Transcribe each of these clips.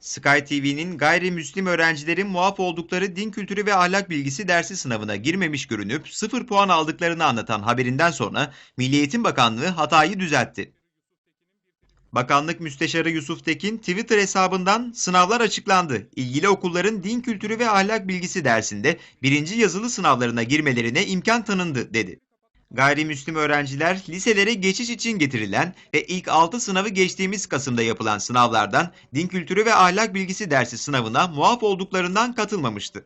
Sky TV'nin gayrimüslim öğrencilerin muaf oldukları din kültürü ve ahlak bilgisi dersi sınavına girmemiş görünüp sıfır puan aldıklarını anlatan haberinden sonra Milli Eğitim Bakanlığı hatayı düzeltti. Bakanlık Müsteşarı Yusuf Tekin Twitter hesabından sınavlar açıklandı. İlgili okulların din kültürü ve ahlak bilgisi dersinde birinci yazılı sınavlarına girmelerine imkan tanındı dedi. Gayrimüslim öğrenciler liselere geçiş için getirilen ve ilk 6 sınavı geçtiğimiz Kasım'da yapılan sınavlardan din kültürü ve ahlak bilgisi dersi sınavına muaf olduklarından katılmamıştı.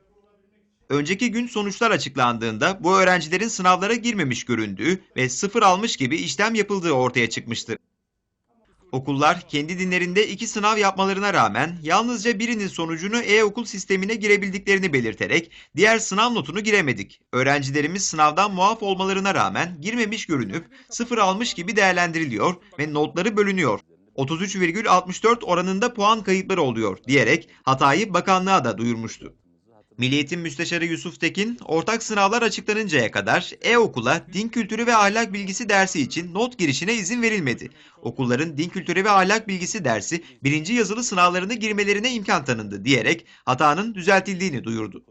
Önceki gün sonuçlar açıklandığında bu öğrencilerin sınavlara girmemiş göründüğü ve sıfır almış gibi işlem yapıldığı ortaya çıkmıştı. Okullar kendi dinlerinde iki sınav yapmalarına rağmen yalnızca birinin sonucunu e-okul sistemine girebildiklerini belirterek diğer sınav notunu giremedik. Öğrencilerimiz sınavdan muaf olmalarına rağmen girmemiş görünüp sıfır almış gibi değerlendiriliyor ve notları bölünüyor. 33,64 oranında puan kayıpları oluyor diyerek hatayı bakanlığa da duyurmuştu. Milliyetin Müsteşarı Yusuf Tekin, ortak sınavlar açıklanıncaya kadar e-okula din kültürü ve ahlak bilgisi dersi için not girişine izin verilmedi. Okulların din kültürü ve ahlak bilgisi dersi birinci yazılı sınavlarına girmelerine imkan tanındı diyerek hatanın düzeltildiğini duyurdu.